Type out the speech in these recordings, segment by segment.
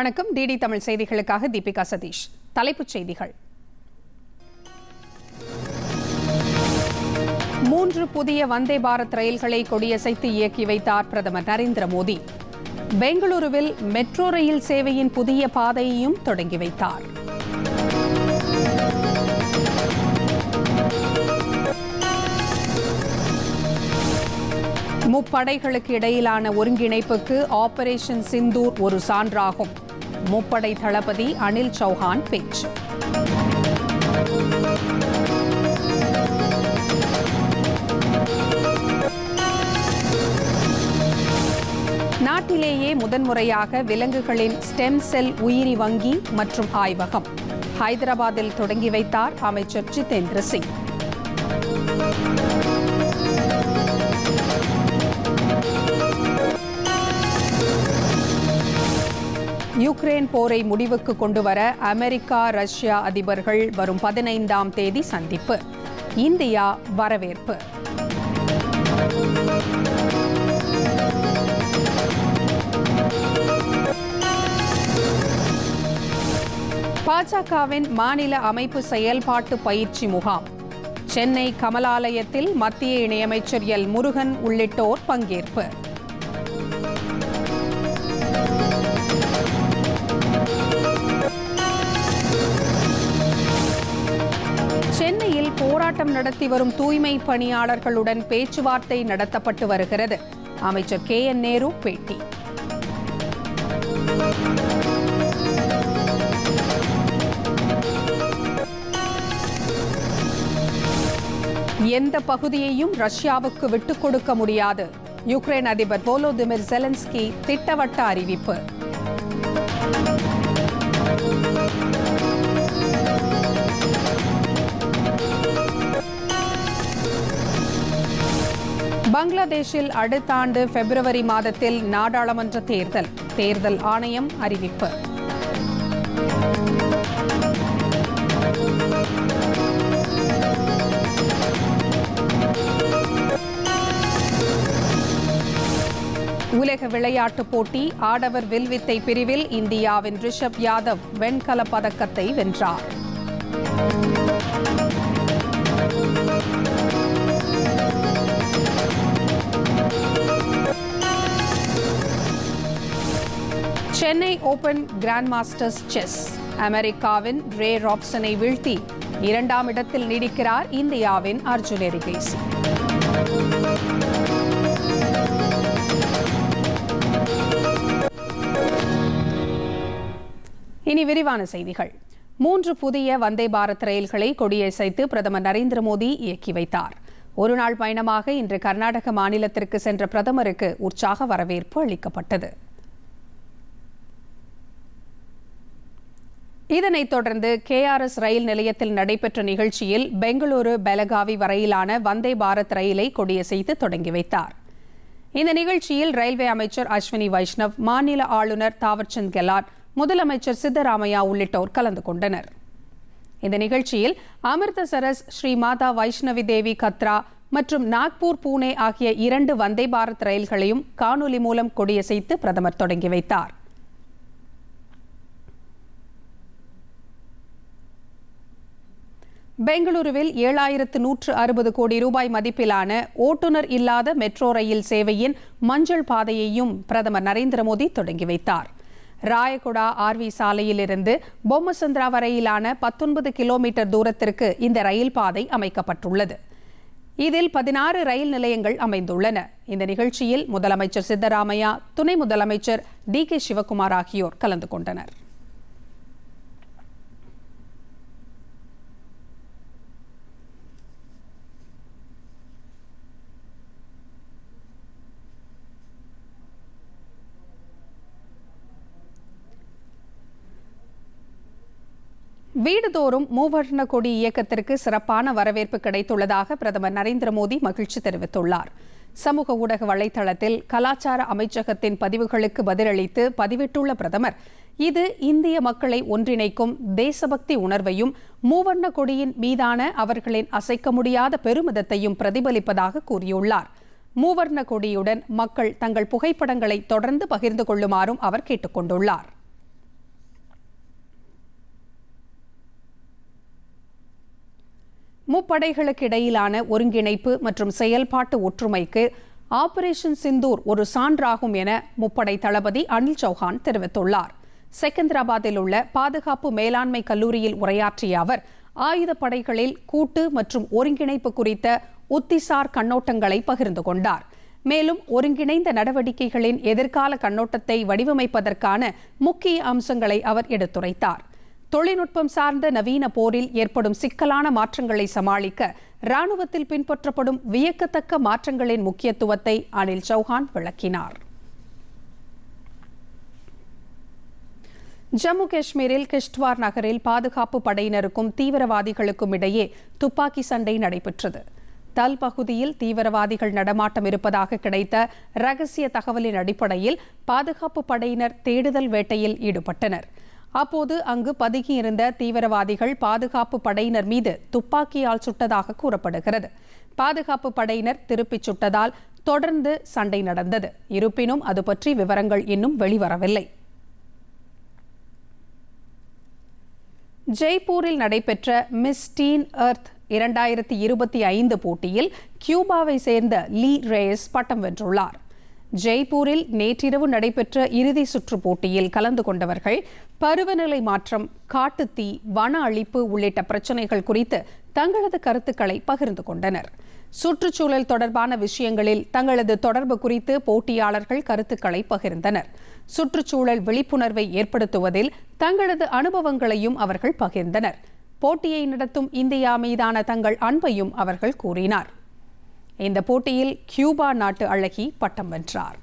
வணக்கம். டிடி தமிழ் செய்திகளுக்காக தீபிகா சதீஷ். தலைப்புச் செய்திகள். மூன்று புதிய வந்தே பாரத் ரயில்களை கொடியசைத்து இயக்கி வைத்தார் பிரதமர் நரேந்திர மோடி. பெங்களூருவில் மெட்ரோ ரயில் சேவையின் புதிய பாதையையும் தொடங்கி வைத்தார். முப்படைகளுக்கு இடையிலான ஒருங்கிணைப்புக்கு ஆபரேஷன் சிந்தூர் ஒரு சான்றாகும். முப்படை தளபதி அனில் சௌஹான் பேச்சு. நாட்டிலேயே முதன்முறையாக விலங்குகளின் ஸ்டெம் செல் உயிரி வங்கி மற்றும் ஆய்வகம். ஹைதராபாத்தில் தொடங்கி வைத்தார் அமைச்சர் ஜிதேந்திர சிங். யுக்ரைன் போரை முடிவுக்கு கொண்டுவர அமெரிக்கா ரஷ்யா அதிபர்கள் வரும் பதினைந்தாம் தேதி சந்திப்பு. இந்தியா வரவேற்பு. பாஜகவின் மாநில அமைப்பு செயல்பாட்டு பயிற்சி முகாம். சென்னை கமலாலயத்தில் மத்திய இணையமைச்சர் எல் முருகன் உள்ளிட்டோர் பங்கேற்பு. போராட்டம் நடத்தி வரும் தூய்மை பணியாளர்களுடன் பேச்சுவார்த்தை நடத்தப்பட்டு வருகிறது. அமைச்சர் கே. என். நேரு பேட்டி. எந்த பகுதியையும் ரஷ்யாவுக்கு விட்டுக் கொடுக்க முடியாது. யுக்ரைன் அதிபர் போலோதிமிர் ஜெலன்ஸ்கி திட்டவட்ட அறிவிப்பு. பங்களாதேஷில் அடுத்த ஆண்டு பிப்ரவரி மாதத்தில் நாடாளுமன்ற தேர்தல். தேர்தல் ஆணையம் அறிவிப்பு. உலக விளையாட்டுப் போட்டி ஆடவர் வில்வித்தை பிரிவில் இந்தியாவின் ரிஷப் யாதவ் வெண்கலப் பதக்கத்தை வென்றார். Chennai open grand masters chess அமெரிக்காவின் ரே ராப்சனை வீழ்த்தி இரண்டாம் இடத்தில் நீடிக்கிறார் இந்தியாவின் அர்ஜுன் எரிகேஸ். இனி விரிவான செய்திகள். மூன்று புதிய வந்தே பாரத் ரயில்களை கொடியசைத்து பிரதமர் நரேந்திர மோடி இயக்கி வைத்தார். ஒருநாள் பயணமாக இன்று கர்நாடக மாநிலத்திற்கு சென்ற பிரதமருக்கு உற்சாக வரவேற்பு அளிக்கப்பட்டது. இதனைத் தொடர்ந்து கேஆர்எஸ் ரயில் நிலையத்தில் நடைபெற்ற நிகழ்ச்சியில் பெங்களூரு பெலகாவி வரையிலான வந்தே பாரத் ரயிலை கொடியசைத்து தொடங்கி வைத்தார். இந்த நிகழ்ச்சியில் ரயில்வே அமைச்சர் அஸ்வினி வைஷ்ணவ் மாநில ஆளுநர் தாவர்சந்த் கெலாட் முதலமைச்சர் சித்தராமையா உள்ளிட்டோர் கலந்து கொண்டனர். இந்த நிகழ்ச்சியில் அமிர்தசரஸ் ஸ்ரீ மாதா வைஷ்ணவி தேவி கத்ரா மற்றும் நாக்பூர் பூனே ஆகிய இரண்டு வந்தே பாரத் ரயில்களையும் காணொலி மூலம் கொடியசைத்து பிரதமர் தொடங்கி வைத்தார். பெங்களூருவில் ஏழாயிரத்து நூற்று அறுபது கோடி ரூபாய் மதிப்பிலான ஓட்டுநர் இல்லாத மெட்ரோ ரயில் சேவையின் மஞ்சள் பாதையையும் பிரதமர் நரேந்திர மோடி தொடங்கி வைத்தார். ராயகுடா ஆர்வி சாலையிலிருந்து பொம்மசந்திரா வரையிலான பத்தொன்பது கிலோமீட்டர் தூரத்திற்கு இந்த ரயில் பாதை அமைக்கப்பட்டுள்ளது. இதில் பதினாறு ரயில் நிலையங்கள் அமைந்துள்ளன. இந்த நிகழ்ச்சியில் முதலமைச்சர் சித்தராமையா துணை முதலமைச்சர் டி கே சிவகுமார் ஆகியோர் கலந்து கொண்டனர். வீடுதோறும் மூவர்ண கொடி இயக்கத்திற்கு சிறப்பான வரவேற்பு கிடைத்துள்ளதாக பிரதமர் நரேந்திர மோடி மகிழ்ச்சி தெரிவித்துள்ளார். சமூக ஊடக வலைதளத்தில் கலாச்சார அமைச்சகத்தின் பதிவுகளுக்கு பதிலளித்து பதிவிட்டுள்ள பிரதமர் இது இந்திய மக்களை ஒன்றிணைக்கும் தேசபக்தி உணர்வையும் மூவர்ண கொடியின் மீதான அவர்களின் அசைக்க முடியாத பெருமிதத்தையும் பிரதிபலிப்பதாக கூறியுள்ளார். மூவர்ண கொடியுடன் மக்கள் தங்கள் புகைப்படங்களை தொடர்ந்து பகிர்ந்து கொள்ளுமாறும் அவர் கேட்டுக் முப்படைகளுக்கு இடையிலான ஒருங்கிணைப்பு மற்றும் செயல்பாட்டு ஒற்றுமைக்கு ஆபரேஷன் சிந்தூர் ஒரு சான்றாகும் என முப்படை தளபதி அனில் சௌஹான் தெரிவித்துள்ளார். செகந்திராபாத்தில் உள்ள பாதுகாப்பு மேலாண்மை கல்லூரியில் உரையாற்றிய அவர் ஆயுதப்படைகளில் கூட்டு மற்றும் ஒருங்கிணைப்பு குறித்த உத்திசார் கண்ணோட்டங்களை பகிர்ந்து கொண்டார். மேலும் ஒருங்கிணைந்த நடவடிக்கைகளின் எதிர்கால கண்ணோட்டத்தை வடிவமைப்பதற்கான முக்கிய அம்சங்களை அவர் எடுத்துரைத்தார். தொழில்நுட்பம் சார்ந்த நவீன போரில் ஏற்படும் சிக்கலான மாற்றங்களை சமாளிக்க ராணுவத்தில் பின்பற்றப்படும் வியக்கத்தக்க மாற்றங்களின் முக்கியத்துவத்தை அனில் சௌஹான் விளக்கினார். ஜம்மு காஷ்மீரில் கிஷ்ட்வார் நகரில் பாதுகாப்பு படையினருக்கும் தீவிரவாதிகளுக்கும் இடையே துப்பாக்கி சண்டை நடைபெற்றது. தல் பகுதியில் தீவிரவாதிகள் நடமாட்டம் இருப்பதாக கிடைத்த ரகசிய தகவலின் அடிப்படையில் பாதுகாப்பு படையினர் தேடுதல் வேட்டையில் ஈடுபட்டனர். அப்போது அங்கு பதுங்கியிருந்த தீவிரவாதிகள் பாதுகாப்பு படையினர் மீது துப்பாக்கியால் சுட்டதாக கூறப்படுகிறது. பாதுகாப்பு படையினர் திருப்பிச் சுட்டதால் தொடர்ந்து சண்டை நடந்தது. இருப்பினும் அது பற்றி விவரங்கள் இன்னும் வெளிவரவில்லை. ஜெய்ப்பூரில் நடைபெற்ற மிஸ் டீன் எர்த் இரண்டாயிரத்தி இருபத்தி ஐந்து போட்டியில் கியூபாவை சேர்ந்த லீ ரேயஸ் பட்டம் வென்றுள்ளார். ஜெய்ப்பூரில் நேற்றிரவு நடைபெற்ற இறுதி சுற்று போட்டியில் கலந்து கொண்டவர்கள் பருவநிலை மாற்றம் காட்டுத்தீ வன அழிப்பு உள்ளிட்ட பிரச்சினைகள் குறித்து தங்களது கருத்துக்களை பகிர்ந்து கொண்டனர். சுற்றுச்சூழல் தொடர்பான விஷயங்களில் தங்களது தொடர்பு குறித்து போட்டியாளர்கள் கருத்துக்களை பகிர்ந்தனர். சுற்றுச்சூழல் விழிப்புணர்வை ஏற்படுத்துவதில் தங்களது அனுபவங்களையும் அவர்கள் பகிர்ந்தனர். போட்டியை நடத்தும் இந்தியா மீதான தங்கள் அன்பையும் அவர்கள் கூறினார். இந்த போட்டியில் கியூபா நாட்டு அழகி பட்டம் வென்றார்.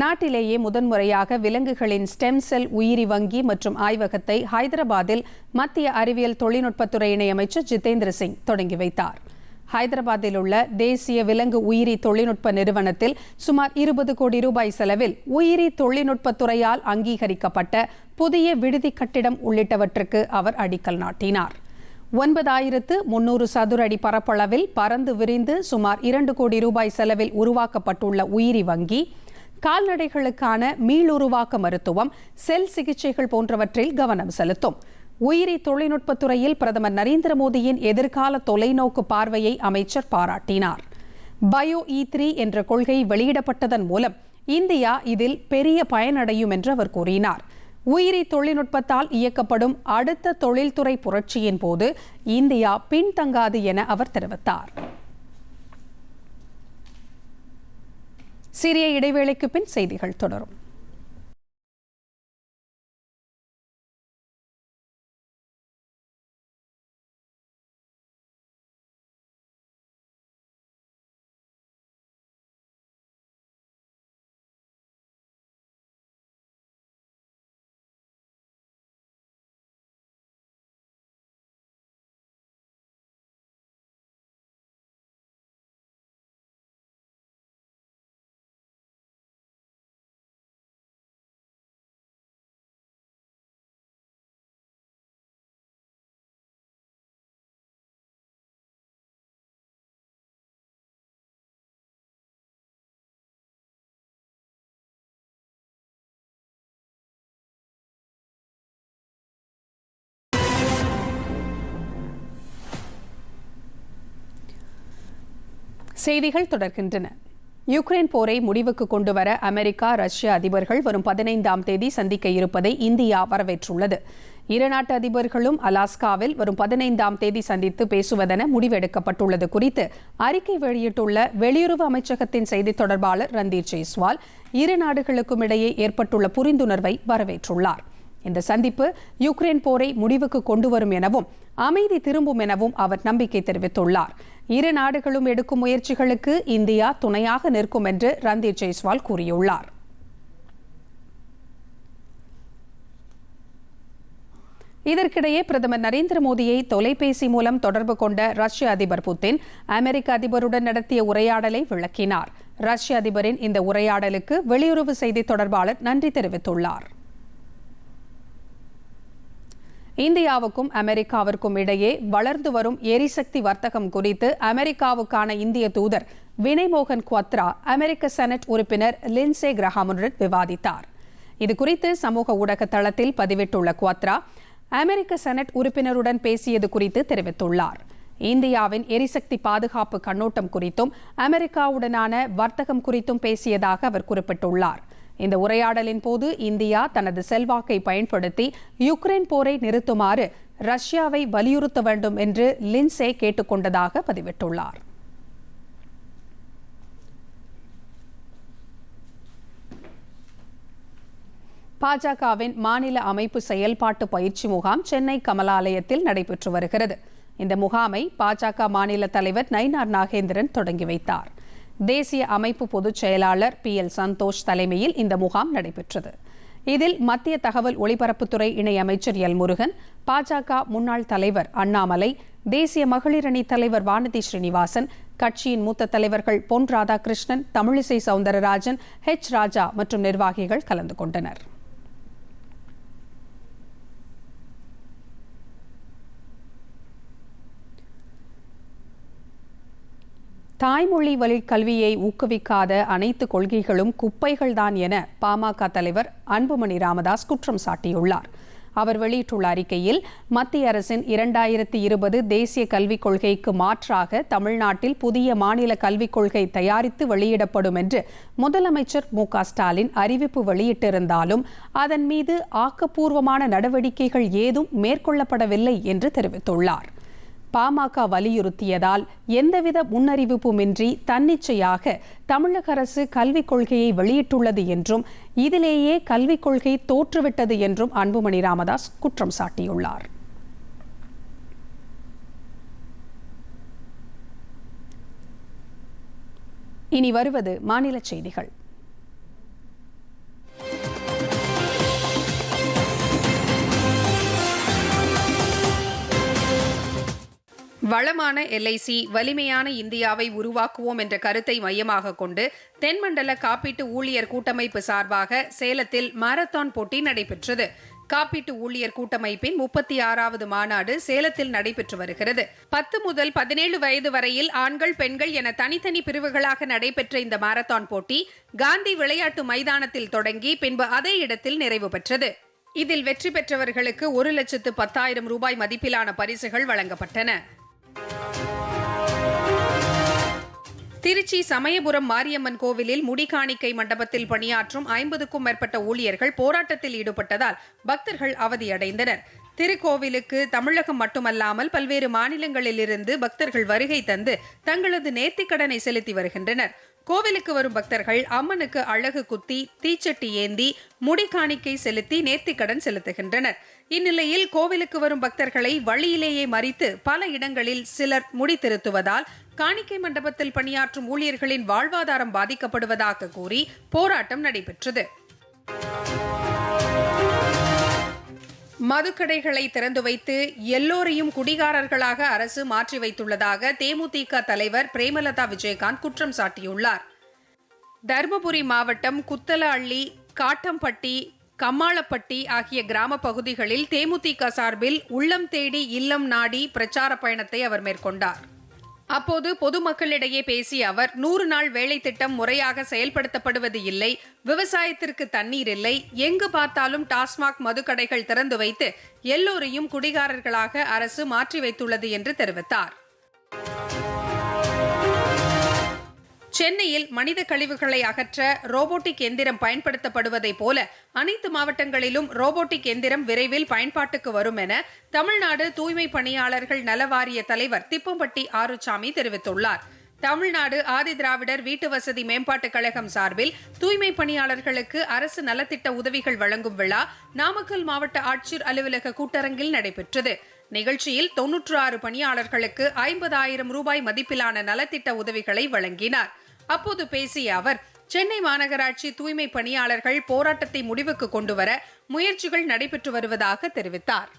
நாட்டிலேயே முதன்முறையாக விலங்குகளின் ஸ்டெம் செல் உயிரி வங்கி மற்றும் ஆய்வகத்தை ஹைதராபாத்தில் மத்திய அறிவியல் தொழில்நுட்பத்துறை இணையமைச்சர் ஜிதேந்திர சிங் தொடங்கி வைத்தார். ஹைதராபாத்தில் உள்ள தேசிய விலங்கு உயிரி தொழில்நுட்ப நிறுவனத்தில் சுமார் இருபது கோடி ரூபாய் செலவில் உயிரி தொழில்நுட்பத்துறையால் அங்கீகரிக்கப்பட்ட புதிய விடுதி கட்டிடம் உள்ளிட்டவற்றுக்கு அவர் அடிக்கல் நாட்டினார். ஒன்பதாயிரத்து முன்னூறு சதுர அடி பரப்பளவில் பறந்து விரிந்து சுமார் இரண்டு கோடி ரூபாய் செலவில் உருவாக்கப்பட்டுள்ள உயிரி வங்கி கால்நடைகளுக்கான மீளுருவாக்க மருத்துவம் செல் சிகிச்சைகள் போன்றவற்றில் கவனம் செலுத்தும். உயிரி தொழில்நுட்பத் துறையில் பிரதமர் நரேந்திர மோடியின் எதிர்கால தொலைநோக்கு பார்வையை அமைச்சர் பாராட்டினார். பயோ இ த்ரீ என்ற கொள்கை வெளியிடப்பட்டதன் மூலம் இந்தியா இதில் பெரிய பயனடையும் என்று அவர் கூறினார். உயிரி தொழில்நுட்பத்தால் இயக்கப்படும் அடுத்த தொழில்துறை புரட்சியின் போது இந்தியா பின்தங்காது என அவர் தெரிவித்தார். சிறிய இடைவேளைக்கு பின் செய்திகள் தொடரும். செய்திகள் தொடர்கின்றன. யுக்ரைன் போரை முடிவுக்கு கொண்டுவர அமெரிக்கா ரஷ்ய அதிபர்கள் வரும் பதினைந்தாம் தேதி சந்திக்க இருப்பதை இந்தியா வரவேற்றுள்ளது. இரு நாட்டு அதிபர்களும் அலாஸ்காவில் வரும் பதினைந்தாம் தேதி சந்தித்து பேசுவதென முடிவெடுக்கப்பட்டுள்ளது குறித்து அறிக்கை வெளியிட்டுள்ள வெளியுறவு அமைச்சகத்தின் செய்தித் தொடர்பாளர் ரந்தீர் ஜெய்ஸ்வால் இரு நாடுகளுக்கும் இடையே ஏற்பட்டுள்ள புரிந்துணர்வை வரவேற்றுள்ளார். இந்த சந்திப்பு யுக்ரைன் போரை முடிவுக்கு கொண்டு வரும் எனவும் அமைதி திரும்பும் எனவும் அவர் நம்பிக்கை தெரிவித்துள்ளார். இரு நாடுகளும் எடுக்கும் முயற்சிகளுக்கு இந்தியா துணையாக நிற்கும் என்று ரந்தீர் ஜெய்ஸ்வால் கூறியுள்ளார். இதற்கிடையே பிரதமர் நரேந்திர மோடியை தொலைபேசி மூலம் தொடர்பு கொண்ட ரஷ்ய அதிபர் புட்டின் அமெரிக்க அதிபருடன் நடத்திய உரையாடலை விளக்கினார். ரஷ்ய அதிபரின் இந்த உரையாடலுக்கு வெளியுறவு செய்தி தொடர்பாளர் நன்றி தெரிவித்துள்ளார். இந்தியாவுக்கும் அமெரிக்காவிற்கும் இடையே வளர்ந்து வரும் எரிசக்தி வர்த்தகம் குறித்து அமெரிக்காவுக்கான இந்திய தூதர் வினய்மோகன் குவத்ரா அமெரிக்க செனட் உறுப்பினர் லின்சே கிரஹாமுடன் விவாதித்தார். இதுகுறித்து சமூக ஊடக தளத்தில் பதிவிட்டுள்ள குவத்ரா அமெரிக்க செனட் உறுப்பினருடன் பேசியது குறித்து தெரிவித்துள்ளார். இந்தியாவின் எரிசக்தி பாதுகாப்பு கண்ணோட்டம் குறித்தும் அமெரிக்காவுடனான வர்த்தகம் குறித்தும் பேசியதாக அவர் குறிப்பிட்டுள்ளார். இந்த உரையாடலின் போது இந்தியா தனது செல்வாக்கை பயன்படுத்தி யுக்ரைன் போரை நிறுத்துமாறு ரஷ்யாவை வலியுறுத்த வேண்டும் என்று லின்சே கேட்டுக்கொண்டதாக பதிவிட்டுள்ளார். பாஜகவின் மாநில அமைப்பு செயல்பாட்டு பயிற்சி முகாம் சென்னை கமலாலயத்தில் நடைபெற்று வருகிறது. இந்த முகாமை பாஜக மாநில தலைவர் நயினார் நாகேந்திரன் தொடங்கி வைத்தார். தேசிய அமைப்பு பொதுச் செயலாளர் பி எல் சந்தோஷ் தலைமையில் இந்த முகாம் நடைபெற்றது. இதில் மத்திய தகவல் ஒலிபரப்புத்துறை இணையமைச்சர் எல் முருகன் பாஜக முன்னாள் தலைவர் அண்ணாமலை தேசிய மகளிர் அணி தலைவர் வானதி ஸ்ரீனிவாசன் கட்சியின் மூத்த தலைவர்கள் பொன் ராதாகிருஷ்ணன் தமிழிசை சவுந்தரராஜன் ஹெச் ராஜா மற்றும் நிர்வாகிகள் கலந்து கொண்டனர். தாய்மொழி வழி கல்வியை ஊக்குவிக்காத அனைத்து கொள்கைகளும் குப்பைகள்தான் என பாமக தலைவர் அன்புமணி ராமதாஸ் குற்றம் சாட்டியுள்ளார். அவர் வெளியிட்டுள்ள அறிக்கையில் மத்திய அரசின் இரண்டாயிரத்தி இருபது தேசிய கல்விக் கொள்கைக்கு மாற்றாக தமிழ்நாட்டில் புதிய மாநில கல்விக் கொள்கை தயாரித்து வெளியிடப்படும் என்று முதலமைச்சர் மு ஸ்டாலின் அறிவிப்பு வெளியிட்டிருந்தாலும் அதன் மீது ஆக்கப்பூர்வமான நடவடிக்கைகள் ஏதும் மேற்கொள்ளப்படவில்லை என்று தெரிவித்துள்ளார். பாமக வலியுறுத்தியதால் எந்தவித முன்னறிவிப்புமின்றி தன்னிச்சையாக தமிழக அரசு கல்விக் கொள்கையை வெளியிட்டுள்ளது என்றும் இதிலேயே கல்விக் கொள்கை தோற்றுவிட்டது என்றும் அன்புமணி ராமதாஸ் குற்றம் சாட்டியுள்ளார். இனி வருவது மாநில செய்திகள். வளமான எல்ஐசி வலிமையான இந்தியாவை உருவாக்குவோம் என்ற கருத்தை மையமாக கொண்டு தென்மண்டல காப்பீட்டு ஊழியர் கூட்டமைப்பு சார்பாக சேலத்தில் மாரத்தான் போட்டி நடைபெற்றது. காப்பீட்டு ஊழியர் கூட்டமைப்பின் முப்பத்தி ஆறாவது மாநாடு சேலத்தில் நடைபெற்று வருகிறது. பத்து முதல் பதினேழு வயது வரையில் ஆண்கள் பெண்கள் என தனித்தனி பிரிவுகளாக நடைபெற்ற இந்த மாரத்தான் போட்டி காந்தி விளையாட்டு மைதானத்தில் தொடங்கி பின்பு அதே இடத்தில் நிறைவு பெற்றது. இதில் வெற்றி பெற்றவர்களுக்கு ஒரு லட்சத்து பத்தாயிரம் ரூபாய் மதிப்பிலான பரிசுகள் வழங்கப்பட்டன. திருச்சி சமயபுரம் மாரியம்மன் கோவிலில் முடிகாணிக்கை மண்டபத்தில் பணியாற்றும் ஐம்பதுக்கும் மேற்பட்ட ஊழியர்கள் போராட்டத்தில் ஈடுபட்டதால் பக்தர்கள் அவதியடைந்தனர். திருக்கோவிலுக்கு தமிழகம் மட்டுமல்லாமல் பல்வேறு மாநிலங்களிலிருந்து பக்தர்கள் வருகை தந்து தங்களது நேர்த்திக்கடனை செலுத்தி வருகின்றனர். கோவிலுக்கு வரும் பக்தர்கள் அம்மனுக்கு அழகு குத்தி தீச்சட்டி ஏந்தி முடி காணிக்கை செலுத்தி நேர்த்திக்கடன் செலுத்துகின்றனர். இந்நிலையில் கோவிலுக்கு வரும் பக்தர்களை வழியிலேயே மறித்து பல இடங்களில் சிலர் முடி திருத்துவதால் காணிக்கை மண்டபத்தில் பணியாற்றும் ஊழியர்களின் வாழ்வாதாரம் பாதிக்கப்படுவதாக கூறி போராட்டம் நடைபெற்றது. மதுக்கடைகளை திறந்து வைத்து எல்லோரையும் குடிகாரர்களாக அரசு மாற்றி வைத்துள்ளதாக தேமுதிக தலைவர் பிரேமலதா விஜயகாந்த் குற்றம் சாட்டியுள்ளார். தருமபுரி மாவட்டம் குத்தல அள்ளி காட்டம்பட்டி கம்மாளப்பட்டி ஆகிய கிராம பகுதிகளில் தேமுதிக சார்பில் உள்ளம் தேடி இல்லம் நாடி பிரச்சார பயணத்தை அவர் மேற்கொண்டார். அப்போது பொதுமக்களிடையே பேசிய அவர் நூறு நாள் வேலை திட்டம் முறையாக செயல்படுத்தப்படுவது இல்லை விவசாயத்திற்கு தண்ணீர் இல்லை எங்கு பார்த்தாலும் டாஸ்மாக் மதுக்கடைகள் திறந்து வைத்து எல்லோரையும் குடிகாரர்களாக அரசு மாற்றி வைத்துள்ளது என்று தெரிவித்தார். சென்னையில் மனித கழிவுகளை அகற்ற ரோபோட்டிக் எந்திரம் பயன்படுத்தப்படுவதைப் போல அனைத்து மாவட்டங்களிலும் ரோபோட்டிக் எந்திரம் விரைவில் பயன்பாட்டுக்கு வரும் என தமிழ்நாடு தூய்மை பணியாளர்கள் நலவாரிய தலைவர் திப்பம்பட்டி ஆறுசாமி தெரிவித்துள்ளார். தமிழ்நாடு ஆதி திராவிடர் வீட்டு வசதி மேம்பாட்டுக் கழகம் சார்பில் தூய்மை பணியாளர்களுக்கு அரசு நலத்திட்ட உதவிகள் வழங்கும் விழா நாமக்கல் மாவட்ட ஆட்சியர் அலுவலக கூட்டரங்கில் நடைபெற்றது. நிகழ்ச்சியில் தொன்னூற்று ஆறு பணியாளர்களுக்கு ஐம்பதாயிரம் ரூபாய் மதிப்பிலான நலத்திட்ட உதவிகளை வழங்கினார். அப்போது பேசிய அவர் சென்னை மாநகராட்சி தூய்மை பணியாளர்கள் போராட்டத்தை முடிவுக்கு கொண்டுவர முயற்சிகள் நடைபெற்று வருவதாக தெரிவித்தார்.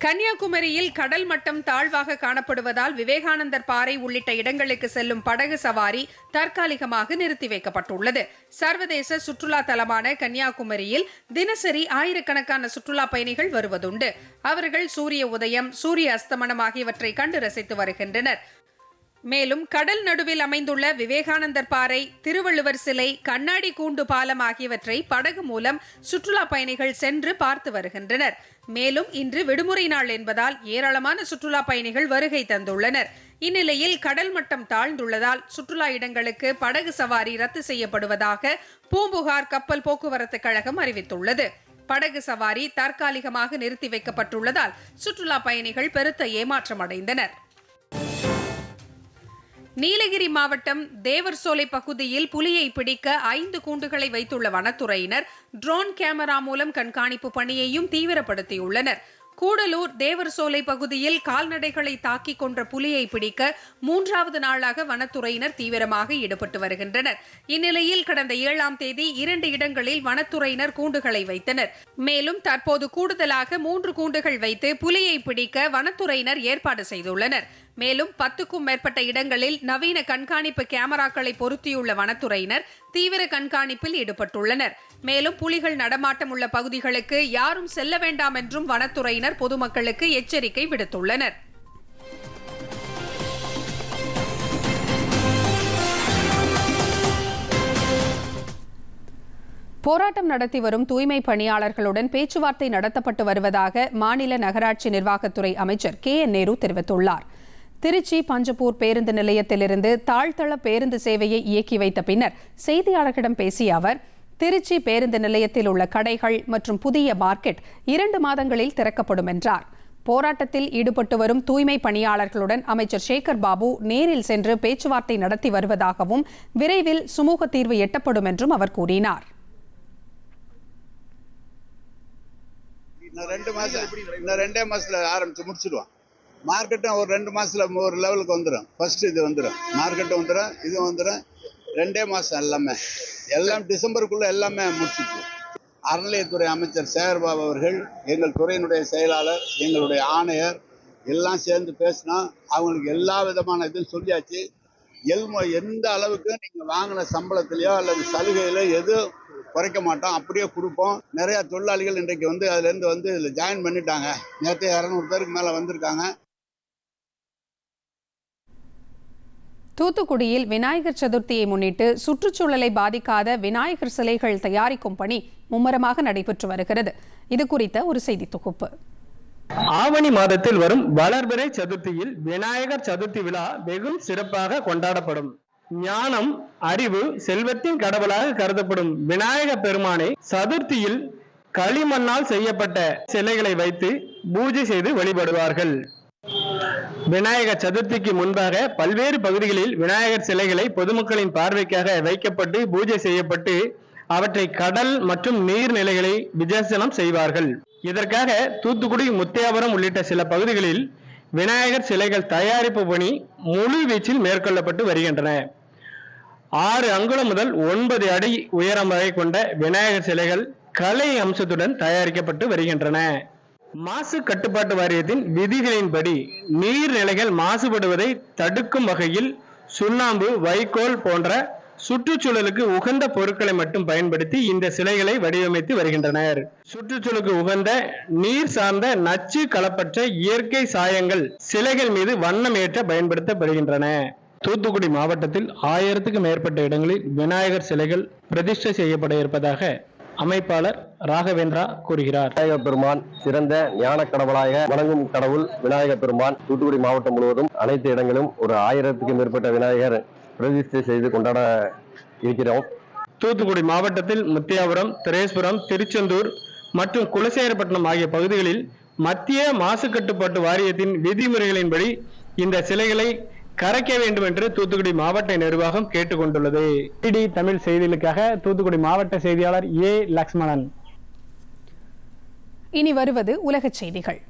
கன்னியாகுமரியில் கடல் மட்டம் தாழ்வாக காணப்படுவதால் விவேகானந்தர் பாறை உள்ளிட்ட இடங்களுக்கு செல்லும் படகு சவாரி தற்காலிகமாக நிறுத்தி வைக்கப்பட்டுள்ளது. சர்வதேச சுற்றுலா தலமான கன்னியாகுமரியில் தினசரி ஆயிரக்கணக்கான சுற்றுலா பயணிகள் வருவதுண்டு. அவர்கள் சூரிய உதயம் சூரிய அஸ்தமனம் ஆகியவற்றை கண்டு ரசித்து வருகின்றனர். மேலும் கடல் நடுவில் அமைந்துள்ள விவேகானந்தர் பாறை திருவள்ளுவர் சிலை கண்ணாடி கூண்டு பாலம் ஆகியவற்றை படகு மூலம் சுற்றுலா பயணிகள் சென்று பார்த்து வருகின்றனர். மேலும் இன்று விடுமுறை நாள் என்பதால் ஏராளமான சுற்றுலா பயணிகள் வருகை தந்துள்ளனர். இந்நிலையில் கடல் மட்டம் தாழ்ந்துள்ளதால் சுற்றுலா இடங்களுக்கு படகு சவாரி ரத்து செய்யப்படுவதாக பூம்புகார் கப்பல் போக்குவரத்து கழகம் அறிவித்துள்ளது. படகு சவாரி தற்காலிகமாக நிறுத்தி வைக்கப்பட்டுள்ளதால் சுற்றுலா பயணிகள் பெருத்த ஏமாற்றம் அடைந்தனர் நீலகிரி மாவட்டம் தேவர்சோலை பகுதியில் புலியை பிடிக்க ஐந்து கூண்டுகளை வைத்துள்ள வனத்துறையினர் ட்ரோன் கேமரா மூலம் கண்காணிப்பு பணியையும் தீவிரப்படுத்தியுள்ளனர். கூடலூர் தேவர்சோலை பகுதியில் கால்நடைகளை தாக்கி கொன்ற புலியை பிடிக்க மூன்றாவது நாளாக வனத்துறையினர் தீவிரமாக ஈடுபட்டு வருகின்றனர். இந்நிலையில் கடந்த ஏழாம் தேதி இரண்டு இடங்களில் வனத்துறையினர் கூண்டுகளை வைத்தனர். மேலும் தற்போது கூடுதலாக மூன்று கூண்டுகள் வைத்து புலியை பிடிக்க வனத்துறையினர் ஏற்பாடு செய்துள்ளனர். மேலும் பத்துக்கும் மேற்பட்ட இடங்களில் நவீன கண்காணிப்பு கேமராக்களை பொருத்தியுள்ள வனத்துறையினர் தீவிர கண்காணிப்பில் ஈடுபட்டுள்ளனர். மேலும் புலிகள் நடமாட்டம் உள்ள பகுதிகளுக்கு யாரும் செல்ல வேண்டாம் என்றும் வனத்துறையினர் பொதுமக்களுக்கு எச்சரிக்கை விடுத்துள்ளனர். போராட்டம் நடத்தி வரும் தூய்மை பணியாளர்களுடன் பேச்சுவார்த்தை நடத்தப்பட்டு வருவதாக மாநில நகராட்சி நிர்வாகத்துறை அமைச்சர் கே என் நேரு தெரிவித்துள்ளார். திருச்சி பஞ்சப்பூர் பேருந்து நிலையத்திலிருந்து தாழ்த்தள பேருந்து சேவையை இயக்கி வைத்த பின்னர் செய்தியாளர்களிடம் பேசிய அவர் திருச்சி பேருந்து நிலையத்தில் உள்ள கடைகள் மற்றும் புதிய மார்க்கெட் இரண்டு மாதங்களில் திறக்கப்படும் என்றார். போராட்டத்தில் ஈடுபட்டு வரும் தூய்மை பணியாளர்களுடன் அமைச்சர் சேகர் பாபு நேரில் சென்று பேச்சுவார்த்தை நடத்தி வருவதாகவும் விரைவில் சுமூக தீர்வு எட்டப்படும் என்றும் அவர் கூறினார். ரெண்டு மாசம் இன்னும் ரெண்டே மாசத்துல ஆரம்பிச்சு முடிச்சிடுவான் மார்க்கெட்டும் ஒரு ரெண்டு மாசத்துல ஒரு லெவலுக்கு வந்துடும் ஃபர்ஸ்ட் இது வந்துடும் மார்க்கெட்டும் வந்துடும் இது வந்துடும் ரெண்டே மாசம் எல்லாமே. எல்லாம் டிசம்பருக்குள்ள எல்லாமே முடிச்சிட்டு அறநிலையத்துறை அமைச்சர் சேகர்பாபு அவர்கள் எங்கள் துறையினுடைய செயலாளர் எங்களுடைய ஆணையர் எல்லாம் சேர்ந்து பேசினா அவங்களுக்கு எல்லா விதமான இதுவும் சொல்லியாச்சு. எல்மோ எந்த அளவுக்கு நீங்கள் வாங்கின சம்பளத்திலையோ அல்லது சலுகையிலோ எதுவும் குறைக்க மாட்டோம் அப்படியே கொடுப்போம். நிறையா தொழிலாளிகள் இன்றைக்கு வந்து அதுலேருந்து வந்து இதில் ஜாயின் பண்ணிட்டாங்க. நேற்று இரநூறு பேருக்கு மேலே வந்திருக்காங்க. தூத்துக்குடியில் விநாயகர் சதுர்த்தியை முன்னிட்டு சுற்றுச்சூழலை பாதிக்காத விநாயகர் சிலைகள் தயாரிக்கும் பணி மும்முரமாக நடைபெற்று வருகிறது. இது குறித்த ஒரு செய்தி தொகுப்பு. ஆவணி மாதத்தில் வரும் வளர்பிறை சதுர்த்தியில் விநாயகர் சதுர்த்தி விழா வெகு சிறப்பாக கொண்டாடப்படும். ஞானம் அறிவு செல்வத்தின் கடவுளாக கருதப்படும் விநாயக பெருமானை சதுர்த்தியில் களிமண்ணால் செய்யப்பட்ட சிலைகளை வைத்து பூஜை செய்து வழிபடுவார்கள். விநாயகர் சதுர்த்திக்கு முன்பாக பல்வேறு பகுதிகளில் விநாயகர் சிலைகளை பொதுமக்களின் பார்வைக்காக வைக்கப்பட்டு பூஜை செய்யப்பட்டு அவற்றை கடல் மற்றும் நீர்நிலைகளை விஜர்சனம் செய்வார்கள். இதற்காக தூத்துக்குடி முத்தியாபுரம் உள்ளிட்ட சில பகுதிகளில் விநாயகர் சிலைகள் தயாரிப்பு பணி முழு வீச்சில் மேற்கொள்ளப்பட்டு வருகின்றன. ஆறு அங்குலம் முதல் ஒன்பது அடி உயரம் வரை கொண்ட விநாயகர் சிலைகள் கலை அம்சத்துடன் தயாரிக்கப்பட்டு வருகின்றன. மாசு கட்டுப்பாட்டு வாரியத்தின் விதிகளின்படி நீர்நிலைகள் மாசுபடுவதை தடுக்கும் வகையில் சுண்ணாம்பு வைக்கோல் போன்ற சுற்றுச்சூழலுக்கு உகந்த பொருட்களை மட்டும் பயன்படுத்தி இந்த சிலைகளை வடிவமைத்து வருகின்றனர். சுற்றுச்சூழலுக்கு உகந்த நீர் சார்ந்த நச்சு கலப்பற்ற இயற்கை சாயங்கள் சிலைகள் மீது வண்ணம் ஏற்ற பயன்படுத்தப்படுகின்றன. தூத்துக்குடி மாவட்டத்தில் ஆயிரத்துக்கும் மேற்பட்ட இடங்களில் விநாயகர் சிலைகள் பிரதிஷ்டை செய்யப்பட இருப்பதாக அமைப்பாளர் ராகவேந்திரா கூறுகிறார். விநாயகர் பெருமான் சிறந்த ஞான கடவுளாக வணங்கும் கடவுள் விநாயகர் பெருமான் தூத்துக்குடி மாவட்டம் முழுவதும் அனைத்து இடங்களும் ஒரு ஆயிரத்துக்கும் மேற்பட்ட விநாயகர் பிரதிஷ்டை செய்து கொண்டாட இருக்கிறோம். தூத்துக்குடி மாவட்டத்தில் முத்தியாபுரம் திரேஸ்புரம் திருச்செந்தூர் மற்றும் குலசேகரப்பட்டினம் ஆகிய பகுதிகளில் மத்திய மாசு கட்டுப்பாட்டு வாரியத்தின் விதிமுறைகளின்படி இந்த சிலைகளை கரைக்க வேண்டும் என்று தூத்துக்குடி மாவட்ட நிர்வாகம் கேட்டுக்கொண்டுள்ளது. டிடி தமிழ் செய்திகளுக்காக தூத்துக்குடி மாவட்ட செய்தியாளர் ஏ லக்ஷ்மணன். இனி வருவது உலகச் செய்திகள்.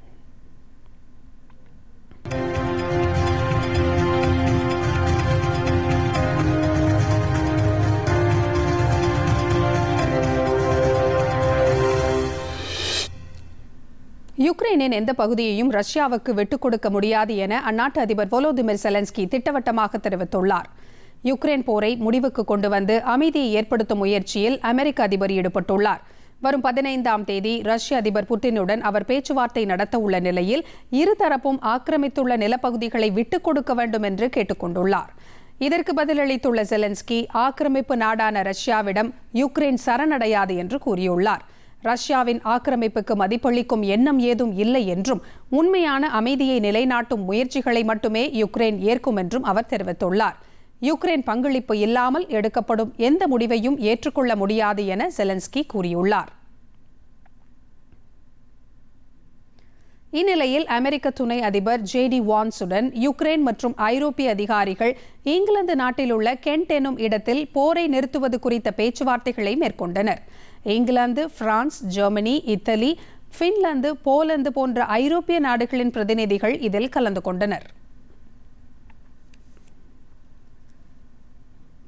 யுக்ரைனின் எந்த பகுதியையும் ரஷ்யாவுக்கு விட்டுக் கொடுக்க முடியாது என அந்நாட்டு அதிபர் வோலோதிமிர் செலன்ஸ்கி திட்டவட்டமாக தெரிவித்துள்ளார். யுக்ரைன் போரை முடிவுக்கு கொண்டு வந்து அமைதியை ஏற்படுத்தும் முயற்சியில் அமெரிக்க அதிபர் ஈடுபட்டுள்ளார். வரும் பதினைந்தாம் தேதி ரஷ்ய அதிபர் புட்டினுடன் அவர் பேச்சுவார்த்தை நடத்த உள்ள நிலையில் இருதரப்பும் ஆக்கிரமித்துள்ள நிலப்பகுதிகளை விட்டுக் கொடுக்க வேண்டும் என்று கேட்டுக்கொண்டுள்ளார் இதற்கு பதிலளித்துள்ள செலன்ஸ்கி ஆக்கிரமிப்பு நாடான ரஷ்யாவிடம் யுக்ரைன் சரணடையாது என்று கூறியுள்ளார். ரஷ்யாவின் ஆக்கிரமிப்புக்கு மதிப்பளிக்கும் எண்ணம் ஏதும் இல்லை என்றும் உண்மையான அமைதியை நிலைநாட்டும் முயற்சிகளை மட்டுமே யுக்ரைன் ஏற்கும் என்றும் அவர் தெரிவித்துள்ளார். யுக்ரைன் பங்களிப்பு இல்லாமல் எடுக்கப்படும் எந்த முடிவையும் ஏற்றுக்கொள்ள முடியாது என செலன்ஸ்கி கூறியுள்ளார். இந்நிலையில் அமெரிக்க துணை அதிபர் ஜே டி வான்ஸுடன் யுக்ரைன் மற்றும் ஐரோப்பிய அதிகாரிகள் இங்கிலாந்து நாட்டில் உள்ள கென்ட் எனும் இடத்தில் போரை நிறுத்துவது குறித்த பேச்சுவார்த்தைகளை மேற்கொண்டனர். England France Germany Italy Finland Poland போன்ற ஐரோப்பிய நாடுகளின் பிரதிநிதிகள் இதில் கலந்து கொண்டனர்.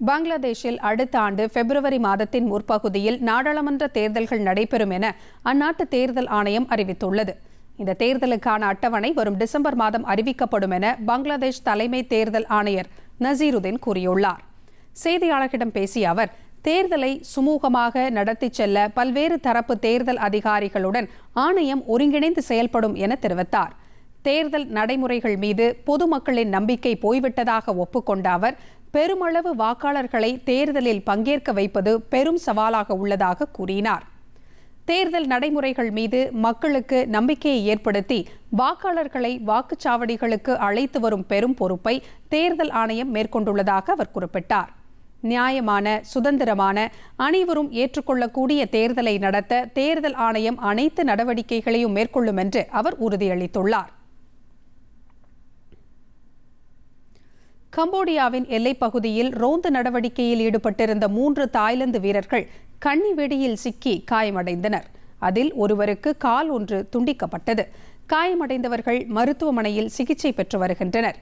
பங்களாதேஷில் அடுத்த ஆண்டு பிப்ரவரி மாதத்தின் முற்பகுதியில் நாடாளுமன்ற தேர்தல்கள் நடைபெறும் என அந்நாட்டு தேர்தல் ஆணையம் அறிவித்துள்ளது. இந்த தேர்தலுக்கான அட்டவணை வரும் டிசம்பர் மாதம் அறிவிக்கப்படும் என பங்களாதேஷ் தலைமை தேர்தல் ஆணையர் நசீருதீன் கூறியுள்ளார். செய்தியாளர்களிடம் பேசிய அவர் தேர்தலை சுமூகமாக நடத்திச் செல்ல பல்வேறு தரப்பு தேர்தல் அதிகாரிகளுடன் ஆணையம் ஒருங்கிணைந்து செயல்படும் என தெரிவித்தார். தேர்தல் நடைமுறைகள் மீது பொதுமக்களின் நம்பிக்கை போய்விட்டதாக ஒப்புக்கொண்ட அவர் பெருமளவு வாக்காளர்களை தேர்தலில் பங்கேற்க வைப்பது பெரும் சவாலாக உள்ளதாக கூறினார். தேர்தல் நடைமுறைகள் மீது மக்களுக்கு நம்பிக்கையை ஏற்படுத்தி வாக்காளர்களை வாக்குச்சாவடிகளுக்கு அழைத்து வரும் பெரும் பொறுப்பை தேர்தல் ஆணையம் மேற்கொண்டுள்ளதாக அவர் குறிப்பிட்டார். நியாயமான சுதந்திரமான அனைவரும் ஏற்றுக்கொள்ளக்கூடிய தேர்தலை நடத்த தேர்தல் ஆணையம் அனைத்து நடவடிக்கைகளையும் மேற்கொள்ளும் என்று அவர் உறுதியளித்துள்ளார். கம்போடியாவின் எல்லைப் பகுதியில் ரோந்து நடவடிக்கையில் ஈடுபட்டிருந்த மூன்று தாய்லாந்து வீரர்கள் கண்ணி வெடியில் சிக்கி காயமடைந்தனர். அதில் ஒருவருக்கு கால் ஒன்று துண்டிக்கப்பட்டது. காயமடைந்தவர்கள் மருத்துவமனையில் சிகிச்சை பெற்று வருகின்றனர்.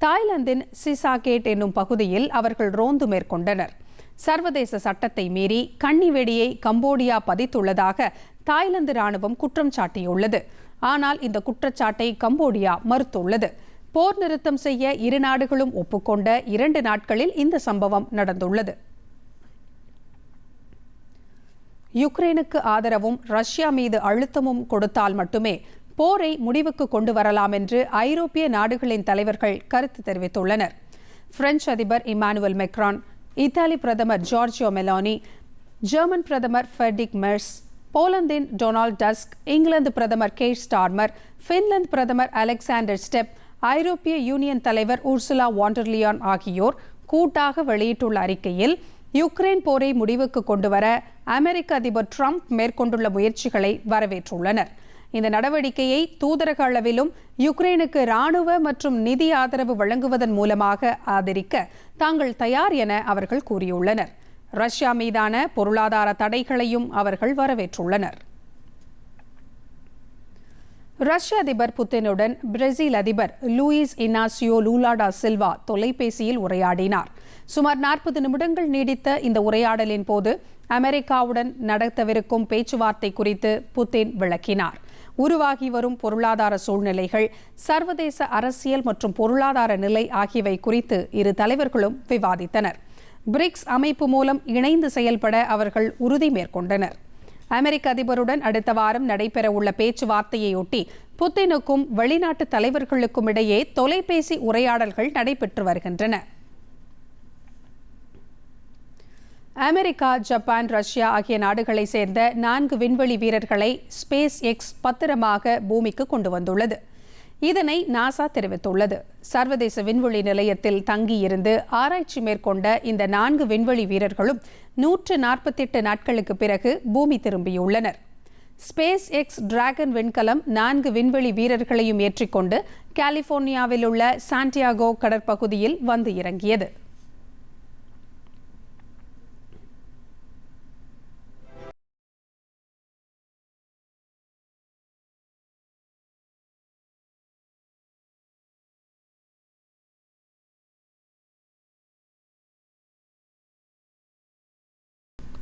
தாய்லாந்தின் சிசாகேட் என்னும் பகுதியில் அவர்கள் ரோந்து மேற்கொண்டனர். சர்வதேச சட்டத்தை மீறி கண்ணி வெடியை கம்போடியா பதித்துள்ளதாக தாய்லாந்து ராணுவம் குற்றம் சாட்டியுள்ளது. ஆனால் இந்த குற்றச்சாட்டை கம்போடியா மறுத்துள்ளது. போர் நிறுத்தம் செய்ய இரு நாடுகளும் ஒப்புக்கொண்ட இரண்டு நாட்களில் இந்த சம்பவம் நடந்துள்ளது. யுக்ரைனுக்கு ஆதரவும் ரஷ்யா மீது அழுத்தமும் கொடுத்தால் மட்டுமே போரை முடிவுக்கு கொண்டு வரலாம் என்று ஐரோப்பிய நாடுகளின் தலைவர்கள் கருத்து தெரிவித்துள்ளனர். பிரெஞ்சு அதிபர் இமானுவல் மெக்ரான் இத்தாலி பிரதமர் ஜார்ஜியோ மெலானி ஜெர்மன் பிரதமர் ஃபெர்டிக் மெர்ஸ் போலந்தின் டொனால்ட் டஸ்க் இங்கிலாந்து பிரதமர் கேட் ஸ்டார்மர் பின்லாந்து பிரதமர் அலெக்சாண்டர் ஸ்டெப் ஐரோப்பிய யூனியன் தலைவர் உர்சுலா வாண்டர்லியான் ஆகியோர் கூட்டாக வெளியிட்டுள்ள அறிக்கையில் யுக்ரைன் போரை முடிவுக்கு கொண்டுவர அமெரிக்க அதிபர் ட்ரம்ப் மேற்கொண்டுள்ள முயற்சிகளை வரவேற்றுள்ளனர். இந்த நடவடிக்கையை தூதரக அளவிலும் யுக்ரைனுக்கு ராணுவ மற்றும் நிதி ஆதரவு வழங்குவதன் மூலமாக ஆதரிக்க தாங்கள் தயார் என அவர்கள் கூறியுள்ளனர். ரஷ்யா மீதான பொருளாதார தடைகளையும் அவர்கள் வரவேற்றுள்ளனர். ரஷ்ய அதிபர் புத்தினுடன் பிரேசில் அதிபர் Luiz Inacio Lula da Silva தொலைபேசியில் உரையாடினார். சுமார் நாற்பது நிமிடங்கள் நீடித்த இந்த உரையாடலின் போது அமெரிக்காவுடன் நடத்தவிருக்கும் பேச்சுவார்த்தை குறித்து புத்தின் விளக்கினார். உருவாகி வரும் பொருளாதார சூழ்நிலைகள் சர்வதேச அரசியல் மற்றும் பொருளாதார நிலை ஆகியவை குறித்து இரு தலைவர்களும் விவாதித்தனர். பிரிக்ஸ் அமைப்பு மூலம் இணைந்து செயல்பட அவர்கள் உறுதி மேற்கொண்டனர். அமெரிக்க அதிபருடன் அடுத்த வாரம் நடைபெறவுள்ள பேச்சுவார்த்தையொட்டி புத்தினுக்கும் வெளிநாட்டு தலைவர்களுக்கும் இடையே தொலைபேசி உரையாடல்கள் நடைபெற்று வருகின்றன. அமெரிக்கா ஜப்பான் ரஷ்யா ஆகிய நாடுகளை சேர்ந்த நான்கு விண்வெளி வீரர்களை ஸ்பேஸ் எக்ஸ் பத்திரமாக பூமிக்கு கொண்டு வந்துள்ளது. இதனை நாசா தெரிவித்துள்ளது. சர்வதேச விண்வெளி நிலையத்தில் தங்கியிருந்து ஆராய்ச்சி மேற்கொண்ட இந்த நான்கு விண்வெளி வீரர்களும் நூற்று நாற்பத்தெட்டு நாட்களுக்கு பிறகு பூமி திரும்பியுள்ளனர். ஸ்பேஸ் எக்ஸ் டிராகன் விண்கலம் நான்கு விண்வெளி வீரர்களையும் ஏற்றிக்கொண்டு கலிபோர்னியாவில் உள்ள சாண்டியாகோ கடற்பகுதியில் வந்து இறங்கியது.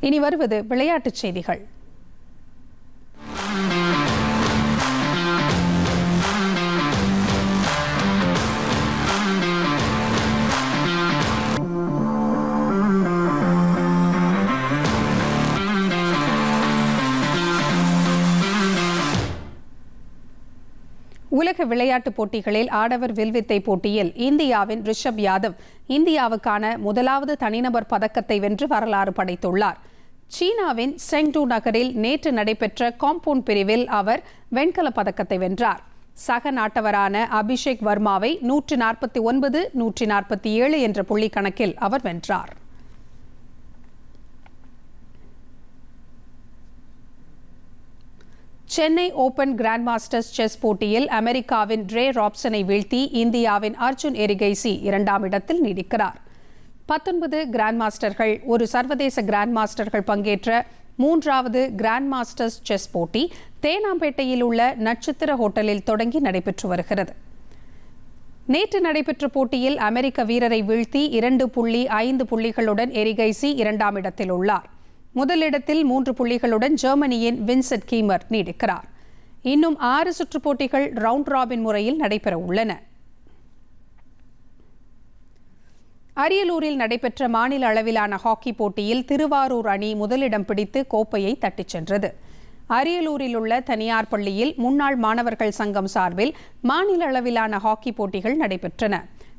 இனி வருவது விளையாட்டுச் செய்திகள். உலக விளையாட்டுப் போட்டிகளில் ஆடவர் வில்வித்தை போட்டியில் இந்தியாவின் ரிஷப் யாதவ் இந்தியாவுக்கான முதலாவது தனிநபர் பதக்கத்தை வென்று வரலாறு படைத்துள்ளார். சீனாவின் செங்டூ நகரில் நேற்று நடைபெற்ற காம்பவுண்ட் பிரிவில் அவர் வெண்கலப் பதக்கத்தை வென்றார். சக நாட்டவரான அபிஷேக் வர்மாவை நூற்றி நாற்பத்தி ஒன்பது நூற்றி நாற்பத்தி ஏழு என்ற புள்ளி கணக்கில் அவர் வென்றார். Chennai open grand masters chess போட்டியில் அமெரிக்காவின் ட்ரே ராப்சனை வீழ்த்தி இந்தியாவின் அர்ஜுன் எரிகைசி இரண்டாம் இடத்தில் நீடிக்கிறார். பத்தொன்பது கிராண்ட் மாஸ்டர்கள் ஒரு சர்வதேச கிராண்ட் மாஸ்டர்கள் பங்கேற்ற மூன்றாவது கிராண்ட் மாஸ்டர்ஸ் செஸ் போட்டி தேனாம்பேட்டையில் உள்ள நட்சத்திர ஹோட்டலில் தொடங்கி நடைபெற்று வருகிறது. நேற்று நடைபெற்ற போட்டியில் அமெரிக்க வீரரை வீழ்த்தி இரண்டு புள்ளி ஐந்து புள்ளிகளுடன் எரிகைசி இரண்டாம் இடத்தில் உள்ளார். முதலிடத்தில் மூன்று புள்ளிகளுடன் ஜெர்மனியின் வின்செட் கீமர் நீடிக்கிறார். இன்னும் ஆறு சுற்றுப் போட்டிகள் ரவுண்ட் ராபின் முறையில் நடைபெற உள்ளன. அரியலூரில் நடைபெற்ற மாநில அளவிலான ஹாக்கி போட்டியில் திருவாரூர் அணி முதலிடம் பிடித்து கோப்பையை தட்டிச் சென்றது. அரியலூரில் உள்ள தனியார் பள்ளியில் முன்னாள் மாணவர்கள் சங்கம் சார்பில் மாநில அளவிலான ஹாக்கி போட்டிகள் நடைபெற்றன.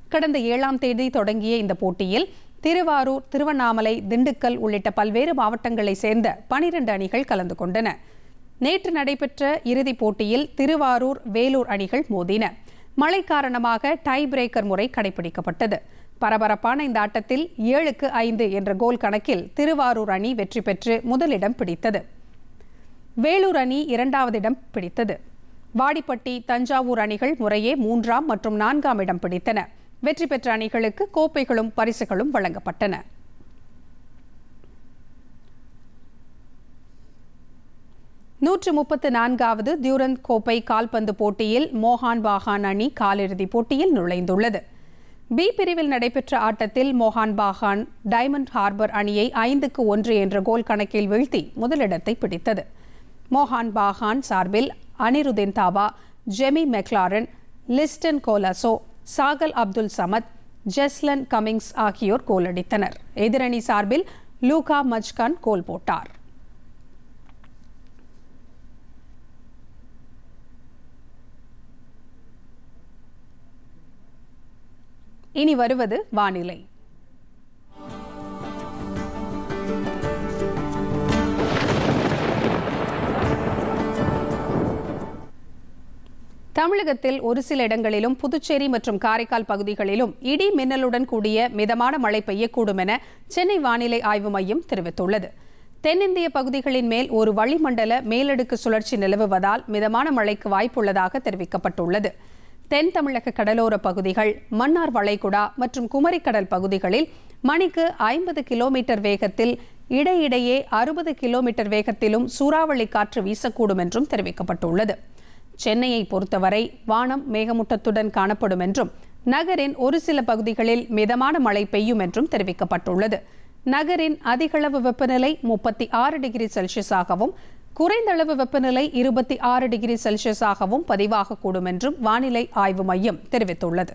கடந்த ஏழாம் தேதி தொடங்கிய இந்த போட்டியில் திருவாரூர் திருவண்ணாமலை திண்டுக்கல் உள்ளிட்ட பல்வேறு மாவட்டங்களைச் சேர்ந்த பனிரண்டு அணிகள் கலந்து கொண்டன. நேற்று நடைபெற்ற இறுதிப் போட்டியில் திருவாரூர் வேலூர் அணிகள் மோதின. மழை காரணமாக டை பிரேக்கர் முறை கடைபிடிக்கப்பட்டது. பரபரப்பான இந்த ஆட்டத்தில் ஏழுக்கு ஐந்து என்ற கோல் கணக்கில் திருவாரூர் அணி வெற்றி பெற்று முதலிடம் பிடித்தது. வேலூர் அணி இரண்டாவது இடம் பிடித்தது. வாடிப்பட்டி தஞ்சாவூர் அணிகள் முறையே மூன்றாம் மற்றும் நான்காம் இடம் பிடித்தன. வெற்றி பெற்ற அணிகளுக்கு கோப்பைகளும் பரிசுகளும் வழங்கப்பட்டன. நூற்று முப்பத்து நான்காவது தியூரந்த் கோப்பை கால்பந்து போட்டியில் மோகான் பாகான் அணி காலிறுதிப் போட்டியில் நுழைந்துள்ளது. பி பிரிவில் நடைபெற்ற ஆட்டத்தில் மோகான் பாகான் டைமண்ட் ஹார்பர் அணியை ஐந்துக்கு ஒன்று என்ற கோல் கணக்கில் வீழ்த்தி முதலிடத்தை பிடித்தது. மோகான் பாகான் சார்பில் அனிருதின் தாவா Jamie Maclaren Liston Colaco Sahal Abdul Samad Jason Cummings ஆகியோர் கோல் அடித்தனர் எதிரணி சார்பில் லூகா மஜ்கான் கோல் போட்டார். இனி வருவது வானிலை. தமிழகத்தில் ஒரு சில இடங்களிலும் புதுச்சேரி மற்றும் காரைக்கால் பகுதிகளிலும் இடி மின்னலுடன் கூடிய மிதமான மழை பெய்யக்கூடும் என சென்னை வானிலை ஆய்வு மையம் தெரிவித்துள்ளது. தென்னிந்திய பகுதிகளின் மேல் ஒரு வளிமண்டல மேலடுக்கு சுழற்சி நிலவுவதால் மிதமான மழைக்கு வாய்ப்புள்ளதாக தெரிவிக்கப்பட்டுள்ளது. தென் தமிழக கடலோர பகுதிகள் மன்னார் வளைகுடா மற்றும் குமரிக்கடல் பகுதிகளில் மணிக்கு ஐம்பது கிலோமீட்டர் வேகத்தில் இடையிடையே அறுபது கிலோமீட்டர் வேகத்திலும் சூறாவளி காற்று வீசக்கூடும் என்றும் தெரிவிக்கப்பட்டுள்ளது. சென்னையை பொறுத்தவரை வானம் மேகமூட்டத்துடன் காணப்படும் என்றும் நகரின் ஒரு சில பகுதிகளில் மிதமான மழை பெய்யும் என்றும் தெரிவிக்கப்பட்டுள்ளது. நகரின் அதிகளவு வெப்பநிலை முப்பத்தி ஆறு டிகிரி செல்சியஸாகவும் குறைந்தளவு வெப்பநிலை இருபத்தி ஆறு டிகிரி செல்சியஸாகவும் பதிவாகக்கூடும் என்றும் வானிலை ஆய்வு மையம் தெரிவித்துள்ளது.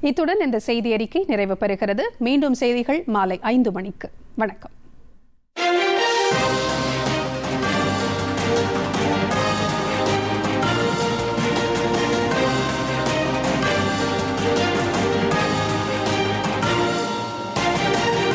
இத்துடன் இந்த செய்தி அறிக்கை நிறைவு பெறுகிறது மீண்டும் செய்திகள் மாலை ஐந்து மணிக்கு. வணக்கம்.